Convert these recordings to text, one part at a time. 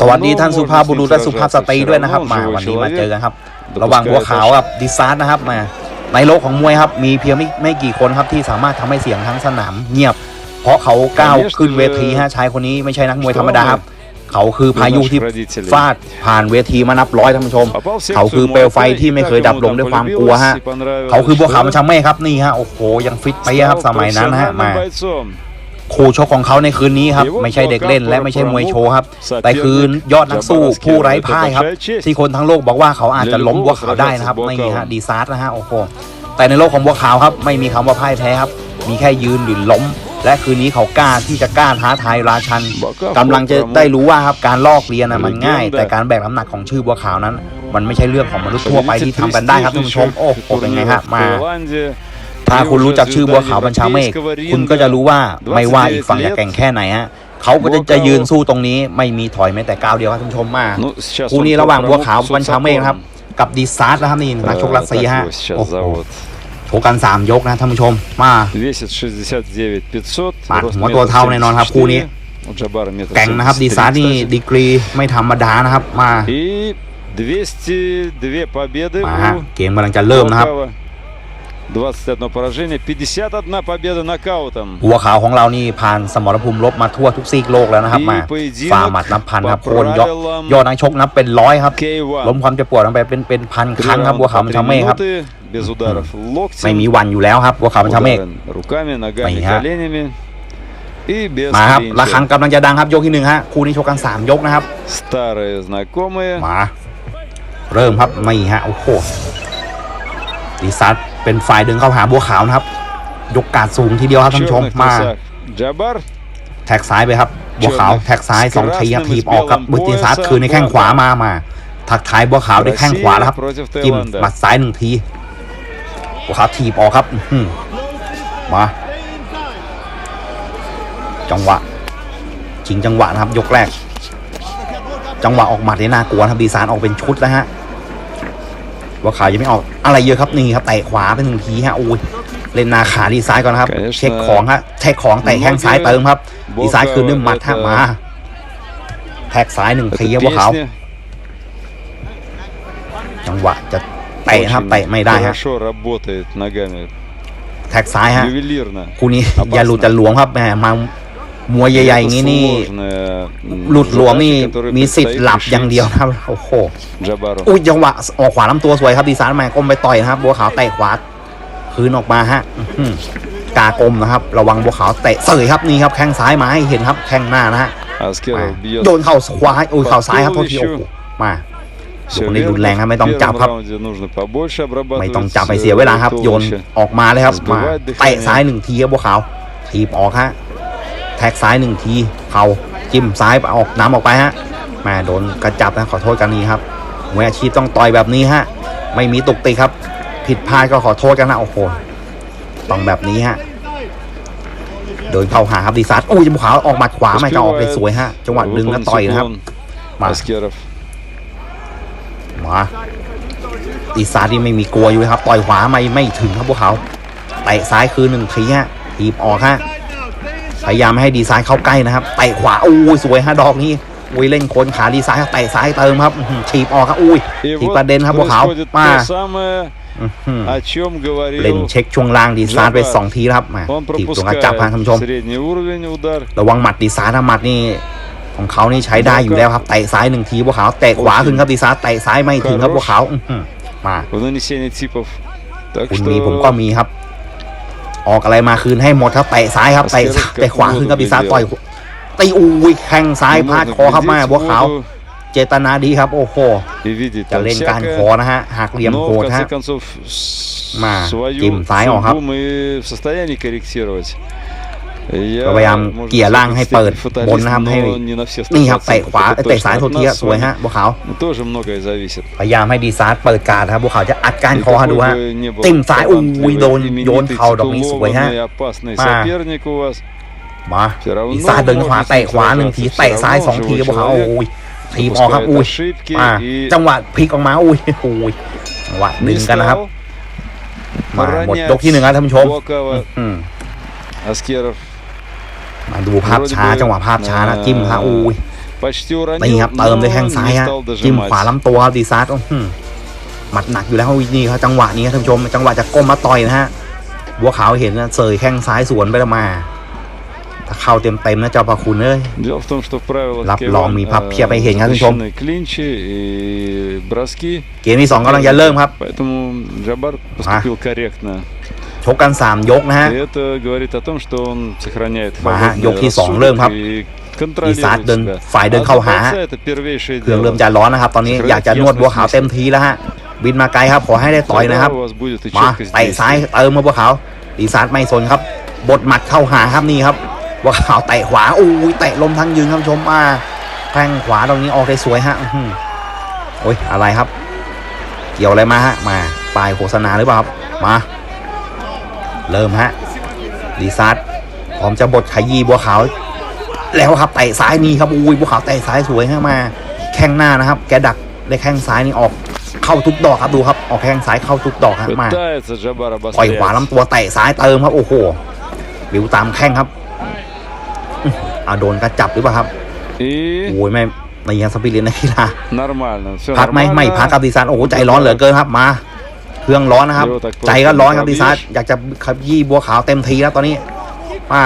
สวัสดีท่านสุภาพบุรุษและสุภาพสตรีด้วยนะครับ มาวันนี้มาเจอกันครับ ระหว่างบัวขาวกับดิซาร์ดนะครับมาในโลกของมวยครับ มีเพียงไม่ไม่กี่คนครับที่สามารถทำให้เสียงทั้งสนามเงียบ เพราะเขาก้าวขึ้นเวทีฮะชายคนนี้ไม่ใช่นักมวยธรรมดาครับเขาคือพายุที่ฟาดผ่านเวทีมานับร้อยท่านผู้ชม เขาคือเปลวไฟที่ไม่เคยดับลงด้วยความกลัวฮะ เขาคือบัวขาวมันชาเม่ครับนี่ฮะโอ้โหยังฟิตไปะครับสมัยนั้นฮะมา คู่ชกของเขาในคืนนี้ครับ ไม่ใช่เด็กเล่นและไม่ใช่มวยโชว์ครับ แต่คือยอดนักสู้ผู้ไร้พ่ายครับ ที่คนทั้งโลกบอกว่าเขาอาจจะล้มบัวขาวได้นะครับนี่ฮะดีซาร์นะฮะโอ้โหแต่ในโลกของบัวขาวครับ ไม่มีคำว่าพ่ายแพ้ครับ มีแค่ยืนหรือล้ม และคืนนี้เขากล้าที่จะกล้าท้าทายราชันกำลังจะได้รู้ว่าครับการลอกเรียนน่ะมันง่าย แต่การแบกน้ำหนักของชื่อบัวขาวนั้น มันไม่ใช่เรื่องของมนุษย์ทั่วไปที่ทำกันได้ครับท่านผู้ชมโอ้โหเป็นไงฮะมา ถ้าคุณรู้จักชื่อบัวขาวบัญชาเมฆคุณก็จะรู้ว่าไม่ว่าอีกฝั่งจะแข่งแค่ไหนฮะเขาก็จะจะยืนสู้ตรงนี้ไม่มีถอยแม้แต่ก้าวเดียวครับท่านผู้ชมมาคู่นี้ระหว่างบัวขาวบัญชาเมฆครับ กับดีซาร์ดนะครับนี่นักชกรัสเซียฮะโอ้โหโกันสามยกนะท่านผู้ชมมาปาดหัวตัวเท่าแน่นอนครับคู่นี้แข่งนะครับดีซาร์ดนี่ดีกรีไม่ธรรมดานะครับมามาฮะเกมกำลังจะเริ่มนะครับ 21 поражение, 51 победа нокаутом. บัวขาวของเรานี่ผ่านสมรภูมิรบมาทั่วทุกซีกโลกแล้วนะครับ И มา поединок ฝ่าหมัดนับพันครับ по โคนยอด правилам ยอดนักชกนับเป็นร้อยครับ ล้ม K1. ความเจ็บปวดลงไปเป็นเป็นพันค Три รั้งครับ раунда บัวขาว по มัน три ชาเม่ครับ минуты, без ударов локтем. ไม่มีวันอยู่แล้วครับบัวขาวมันชาเมฆ Удары руками, ногами, Понятно. коленями. И без มาครับ клинча. ระฆังกำลังจะดังครับยกที่หนึ่งฮะคู่นี้ชกกันสามยกนะครับ Старые знакомые. มาเริ่มครับไม่ฮะโอ้โหดีซัด เป็นฝ่ายเดินเข้าหาบัวขาวนะครับ ยกการสูงทีเดียวครับท่านชมมาแท็กซ้ายไปครับ บัวขาวแท็กซ้ายสองทีครับถีบออกกับบุตินซาร์คืนในแข้งขวามามาถักท้ายบัวขาวได้แข้งขวาแล้วครับจิ้มหมัดซ้ายหนึ่งทีบัวขาวถีบออกครับมาจังหวะชิงจังหวะนะครับ ยกแรก จังหวะออกหมัดนี่น่ากลัวครับดีซารออกเป็นชุดแล้วฮะ ว่าขายังไม่ออกอะไรเยอะครับนี่ครับเตะขวาเป็นหนึ่งทีฮะโอ้ยเล่นนาขาดีซ้ายก่อนนะครับ เช็คของฮะเช็คของแตะแข้งซ้ายเติมครับดีซ้ายคืนด้วยมัดฮะมาแท็กซ้ายหนึ่งทีครับว่าเขาจังหวะจะเตะครับเตะไม่ได้ฮะแท็กซ้ายฮะคู่นี้อย่าหลุดจะหลวงครับแหมมา มวยใหญ่ๆอย่างนี้นี่หลุดหลวมนี่มีสิทธิ์หลับอย่างเดียวนะครับโอ้โหอุ้ยจังหวะออกขวาลำตัวสวยครับดีซานแมนก้มไปต่อยนะครับ บัวขาวเตะขวาคืนออกมาฮะกากลมนะครับ ระวังบัวขาวเตะเสยครับนี่ครับแข้งซ้ายมาให้เห็นครับแข้งหน้านะฮะโดนเข่าขวาโอ้ยเข่าซ้ายครับโทษทีโอ้มาโยนได้รุนแรงครับไม่ต้องจับครับ ไม่ต้องจับไปเสียเวลาครับ โยนออกมาเลยครับมาเตะซ้ายหนึ่งทีครับบัวขาวทีบออกฮะ แท็กซ้ายหนึ่งทีเขาจิ้มซ้ายออกน้ำออกไปฮะแม่โดนกระจับนะขอโทษกันนี้ครับมวยอาชีพต้องต่อยแบบนี้ฮะ ไม่มีตุกติครับ ผิดพลาดก็ขอโทษกันนะโอ้โหต้องแบบนี้ฮะโดยเผาหาครับดีซัสโอ้ยบุขาวออกหมัดขวาไม่ก็ออกไปสวยฮะจังหวะดึงแล้วต่อยนะครับมามาดีซัสนี่ไม่มีกลัวอยู่ครับ ต่อยขวาไม่ไม่ถึงครับพวกเขาวเตะซ้ายคือหนึ่งทีฮะทีบออกฮะ พยายามให้ดีไซน์เข้าใกล้นะครับเตะขวาอุ้ยสวยฮะดอกนี้อุ้ยเล่นคนขาดีไซน์เตะซ้ายเติมครับฉีบออกครับอุ้ยฉีบประเด็นครับพวกเขามาเล่นเช็คช่วงล่างดีไซน์ไป 2 ทีครับมาถีบตรงกระจับครับท่านผู้ชม ระวังหมัดดีไซน์นะหมัดนี่ของเขานี่ใช้ได้อยู่แล้วครับเตะซ้ายหนึ่งทีพวกเขาวเตะขวาขึ้นครับดีซานเตะซ้ายไม่ถึงครับพวกเขามาคุณมีผมก็มีครับ ออกอะไรมาคืนให้หมดครับเตะซ้ายครับเตะเตะขวาขึ้นกับปีศาจต่อยตีอุ้ยแข้งซ้ายพาดคอครับมาบัวขาวเจตนาดีครับ โอ้โหจะเล่นการคอนะฮะหักเหลี่ยมโหดฮะมาจิ้มซ้ายออกครับ พยายามเกี่ยร่างให้เปิดบนนะครับให้นี่ครับเตะขวาเตะซ้ายทุกทีสวยฮะบัวขาวพยายามให้ดีซาร์เปิดการครับบัวขาวจะอัดการคอดูฮะจิ้มสายอุ้ยโดนโยนเข่าดอกนี้สวยฮะมามาดีซาร์เดินขวาเตะขวาหนึ่งทีเตะซ้ายสองทีบัวขาวโอ้ยทีพอครับอุ้ยมาจังหวะพลิกออกมาอุ้ยโอ้ยจังหวะดึงกันนะครับมาหมดยกที่หนึ่งครับท่านผู้ชมอาสเกีร์ มาดูภาพช้าจังหวะภาพช้านะจิ้มฮะอุ้ยนี่ครับเติมด้วยแข้งซ้ายฮะจิ้มขวาลำตัวดีซัดหมัดหนักอยู่แล้ววินี่ครับจังหวะนี้ท่านผู้ชมจังหวะจะก้มมาต่อยนะฮะบัวขาวเห็นนะเสยแข้งซ้ายสวนไปมาถ้าเข้าเต็มเต็มนะเจ้าพระคุณเลยรับรองมีพับเพียบไปเห็นครับท่านผู้ชมเกมที่สองกำลังจะเริ่มครับ ชกกัน 3 ยกนะฮะ มาฮะ ยกที่ 2 เริ่มครับอีซาร์เดินฝ่ายเดินเข้าหา เครื่องเริ่มจะร้อนนะครับ ตอนนี้อยากจะนวดบัวขาวเต็มทีแล้วฮะ บินมาไกลครับ ขอให้ได้ต่อยนะครับ มาไต่ซ้ายเติมมาบัวขาวอีซาร์ไม่สนครับบทหมัดเข้าหาครับนี่ครับบัวขาวเตะขวาโอ้ยเตะลมทั้งยืนครับชมมาแข้งขวาตรงนี้ออกได้สวยฮะโอ้ยอะไรครับ เกี่ยวอะไรมาฮะ มาป้ายโฆษณาหรือเปล่าครับ มา เริ่มฮะดีซัดพร้อมจะบดขยีบัวขาว แล้วครับเตะซ้ายนี่ครับอุ้ยบัวขาวเตะซ้ายสวยขึ้นมาแข้งหน้านะครับ แกดักได้แข้งซ้ายนี่ออกเข้าทุกดอกครับดูครับออกแข้งซ้ายเข้าทุกดอกครับมาปล่อยขวาลำตัวเตะซ้ายเติมครับโอ้โหบิวตามแข้งครับอาโดนกระจับหรือเปล่าครับโอ้ยไม่ในยังสปิริตนักกีฬาพักไหมไม่พักกับดีซันโอ้ใจร้อนเหลือเกินครับมา เครื่องร้อนนะครับ ใจก็ร้อนครับดีซาร์อยากจะขับยี่บัวขาวเต็มทีแล้วตอนนี้มา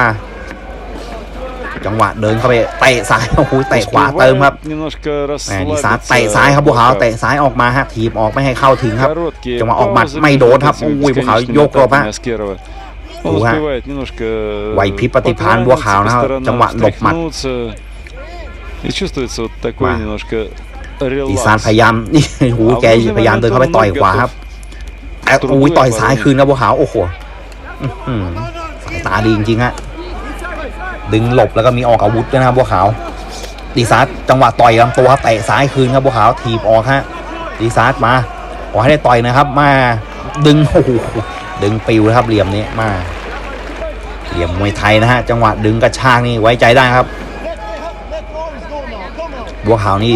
จังหวะเดินเข้าไปเตะซ้ายโอ้โหเตะขวาเติมครับแหมดีซาเตะซ้ายครับบัวขาวเตะซ้ายออกมาฮะถีบออกไม่ให้เข้าถึงครับจังหวะออกหมัดไม่โดนครับโอ้ยบัวขาวโยกกรอบฮะดูฮะไหวพริบปฏิภาณบัวขาวนะครับจังหวะหลบหมัดดีซานพยายามนี่หแกพยายามเดินเข้าไปต่อยขวาครับ แต่อุ้ยต่อยซ้ายคืนครับบัวขาวโอ้โหอื้อหือสายตาดีจริงๆฮะดึงหลบแล้วก็มีออกอาวุธด้วยนะครับบัวขาวดีซาร์จังหวะต่อยลำตัวเตะซ้ายคืนครับบัวขาวถีบออกฮะดีซาร์มาขอให้ได้ต่อยนะครับ มาดึงโอ้โหดึงปิวนะครับเหลี่ยมนี้มา เหลี่ยมมวยไทยนะฮะจังหวะดึงกระชากนี่ไว้ใจได้ครับ บัวขาวนี่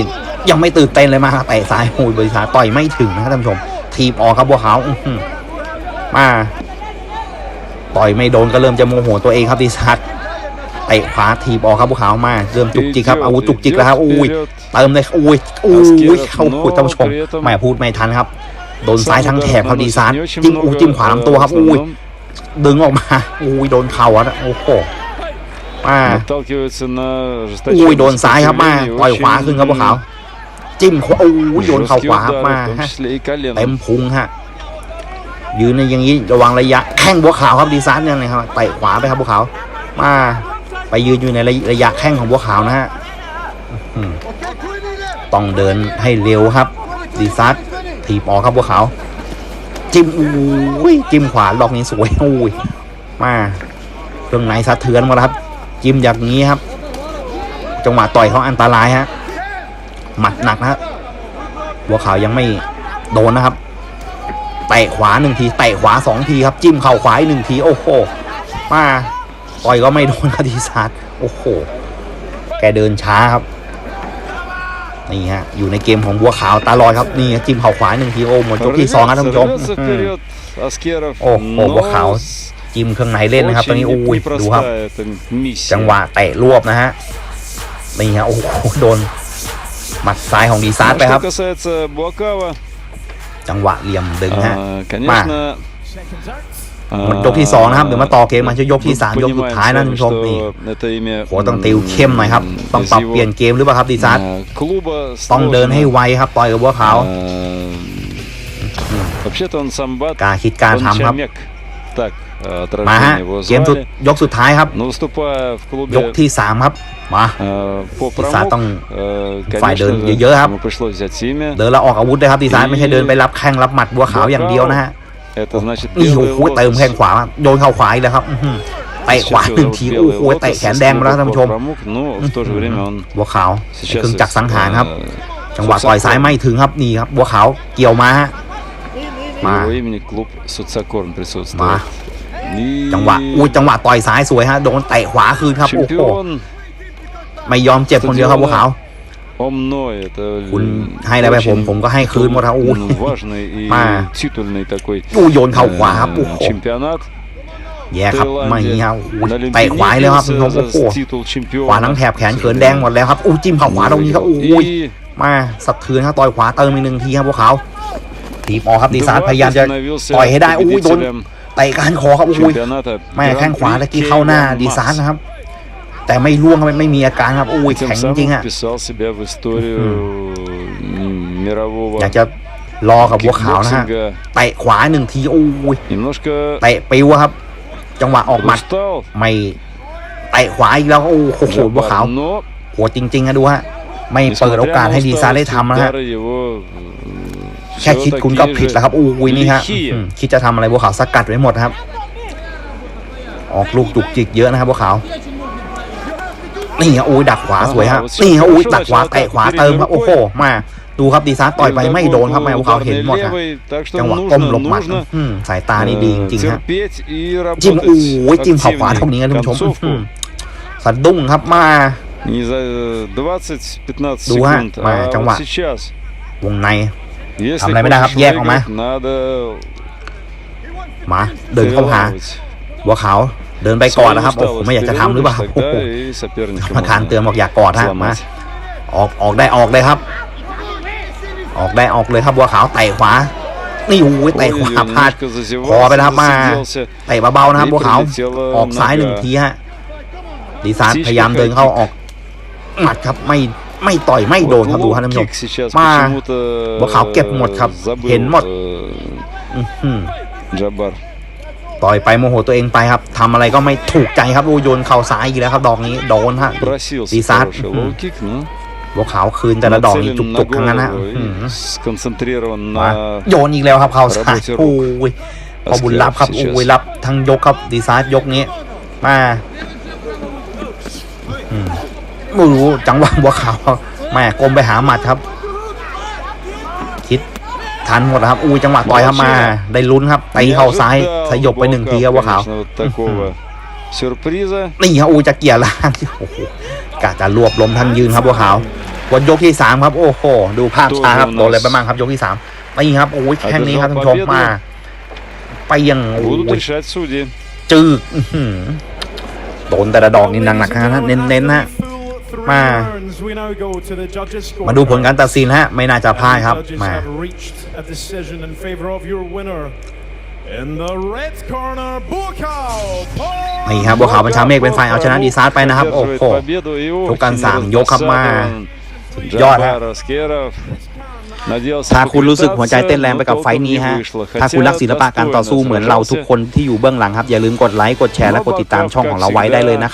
ยังไม่ตื่นเต้นเลยมาเตะซ้ายโอ้ยบริษัทต่อยไม่ถึงนะครับท่านผู้ชม ถีบออกครับบัวขาวมาต่อยไม่โดนก็เริ่มจะโมโหตัวเองครับดิซัดเตะขวาถีบออกครับบัวขาวมาเริ่มจุกจิกครับอาวุธจุกจิกแล้วครับอุ้ยเติมเลยอุ้ยอุ้ยเข้าขุดท่านผู้ชมไม่พูดไม่ทันครับโดนซ้ายทั้งแถบครับดีซันจิ้มอูจิ้มขวาลำตัวครับอุ้ยดึงออกมาอุ้ยโดนเข่าอะโอ้โหอ่าอุ้ยโดนซ้ายครับมาต่อยขวาขึ้นครับบัวขาว จิ้มเขาโอ้ยโยนเข่าขวามาฮะเต็มพุงฮะยืนในอย่างนี้ระวังระยะแข้งบัวขาวครับดีซานยังไงครับไตะขวาไปครับบัวขาวมาไปยืนอยู่ในระยะแข้งของบัวขาวนะฮะต้องเดินให้เร็วครับ ดีซัดถีบออกครับบัวขาว จิ้มอุ้ยจิ้มขวาลอกนี้สวยอุ้ยมาเครื่องในสะเทือนมาครับ จิ้มอย่างนี้ครับ จังหวะต่อยเขาอันตรายฮะ หมัดหนักนะฮะบัวขาวยังไม่โดนนะครับเตะขวาหนึ่งทีเตะขวาสองทีครับจิ้มเข่าขวาอีกหนึ่งทีโอ้โหมาต่อยก็ไม่โดนคดีศาสตร์โอ้โหแกเดินช้าครับนี่ฮะอยู่ในเกมของบัวขาวตาลอยครับนี่จิ้มเข่าขวาหนึ่งทีโอ้หมดยกที่สองนะท่านผู้ชมโอ้โหบัวขาวจิ้มเครื่องในเล่นนะครับตอนนี้โอ้ยดูครับ จังหวะเตะรวบนะฮะนี่ฮะโอ้โหโดน มัดซ้ายของดีซาร์ไปครับ จังหวะเหลี่ยมดึงฮะมามันยกที่ 2 นะครับ เดี๋ยวมาต่อเกมมาจะยกที่ 3 ยกสุดท้ายนะท่านผู้ชมนี่หัวต้องติวเข้มหน่อยครับ ต้องปรับเปลี่ยนเกมหรือเปล่าครับดีซาร์ต้องเดินให้ไวครับต่อยกับบัวขาการคิดการทำครับ มาฮะเกมสุดยกสุดท้ายครับ ยกที่ 3 ครับ มาตีซาต้องฝ่ายเดินเยอะๆครับ เดินแล้วออกอาวุธด้ครับตีซาไม่ใช่เดินไปรับแข้งรับหมัดบัวขาวอย่างเดียวนะฮะนี่โอ้โหเติมแข้งขวาโยนเข่าขวาอีกแล้วครับเตะขวาหนึ่งทีโอ้โหเตะแขนแดงมาแล้วท่านผู้ชมบัวขาวเครื่องจักรสังหารครับ จังหวะต่อยซ้ายไม่ถึงครับนี่ครับบัวขาวเกี่ยวมามามา จังหวะอู้จังหวะต่อยซ้ายสวยฮะโดนเตะขวาคืนครับโอ้โหไม่ยอมเจ็บคนเดียวครับพวกเขาคุณให้อะไรไปผมผมก็ให้คืนหมดครับอู้มาอู้โยนเข่าขวาครับโอ้โหแย่ครับไม่เอาเตะขวาแล้วครับโอ้โหขวาทั้งแถบแขนเขินแดงหมดแล้วครับอู้จิ้มเข่าขวาตรงนี้ครับอู้ยมาสับคืนครับต่อยขวาเติมอีกหนึ่งทีครับพวกเขาทีมอครับดีซานพยายามจะต่อยให้ได้อู้โดน เตะการคอครับโอ้ยไม่แข้งขวาตะกี้เข้าหน้าดีซานนะครับ แต่ไม่ร่วงครับไม่มีอาการครับโอ้ยแข็งจริงอะอยากจะรอกับบัวขาวนะฮะเตะขวาหนึ่งทีโอ้ยเตะปิวครับ จังหวะออกหมัดไม่เตะขวาอีกแล้วโอ้โหบัวขาวโหจริงๆนะดูฮะไม่เปิดโอกาสให้ดีซานได้ทำนะฮะ แค่คิดคุณก็ผิดแล้วครับอู้ยนี่ฮะคิดจะทำอะไรบัวขาวสกัดไว้หมดครับ ออกลูกจุกจิกเยอะนะครับบัวขาวนี่ฮะอู้ยดักขวาสวยฮะนี่ฮะอู้ยดักขวาแตะขวาเติมครับโอ้โหมาดูครับดีซาต่อยไปไม่โดนครับแมวเขาเห็นหมดฮะจังหวะก้มหลบหมัดสายตานี่ดีจริงฮะจิ้มโอ้ยจิ้มขาวขวาเท่านี้นะท่านผู้ชมสะดุ้งครับมาดูฮะมาจังหวะวงใน ทำอะไรไม่ได้ครับแยกออกมามาเดินเข้าหาบัวขาวเดินไปก่อนนะครับโอ้โหไม่อยากจะทำหรือเปล่าโอ้โหมารมการเตือนบอกอยากกอดฮะมาออกออกได้ออกเลยครับ ออกได้ออกเลยครับบัวขาวไต่ขวานี่โอ้ยไต่ขวาพลาดคอไปนะครับมาไต่เบาๆนะครับบัวขาวออกซ้ายหนึ่งทีฮะดีซานพยายามเดินเข้าออกหมัดครับไม่ ไม่ต่อยไม่โดนครับดูฮะท่านผู้ชมมาบอกเขาเก็บหมดครับ เห็นหมดต่อยไปโมโหตัวเองไปครับทำอะไรก็ไม่ถูกใจครับดูโยนเข่าซ้ายอีกแล้วครับ ดอกนี้โดนฮะซีซัสบอกเขาคืนแต่ละดอกนี่จุกๆทั้งนั้นนะมาโยนอีกแล้วครับเข่าซ้ายโอ้ยพอบุญรับครับโอ้ยรับทั้งยกครับดีไซน์ยกนี้มา ไม่รู้จังหวะบัวขาวแม่กลมไปหาหมัดครับ คิดทันหมดครับ อูจังหวะต่อยเข้ามา ได้ลุ้นครับตีเข่าซ้ายสยบไปหนึ่งทีครับบัวขาวนี่ครัอูจะเกี่ยล่างกะจะรวบลมทันยืนครับบัวขาววันยกที่สามครับ โอ้โหดูภาพช้าครับโดนอะไรบ้างครับ ยกที่สามนี่ครับโอ้ยแข้งนี้ครับท่านชมมา ไปยังอ้ยจืดโดนแต่ละดอกนี่หนักๆนะเน้นๆนะ มา มาดูผลการตัดสินฮะ ไม่น่าจะพลาดครับ มา นี่ครับบัวขาวบัญชาเมฆเป็นฝ่ายเอาชนะดีซาร์ไปนะครับ โอ้โหทุกการสามยกครับมา ยอดฮะถ้าคุณรู้สึกหัวใจเต้นแรงไปกับไฟนี้ฮะ ถ้าคุณรักศิลปะการต่อสู้เหมือนเราทุกคนที่อยู่เบื้องหลังครับ อย่าลืมกดไลค์ กดแชร์ และกดติดตามช่องของเราไว้ได้เลยนะครับ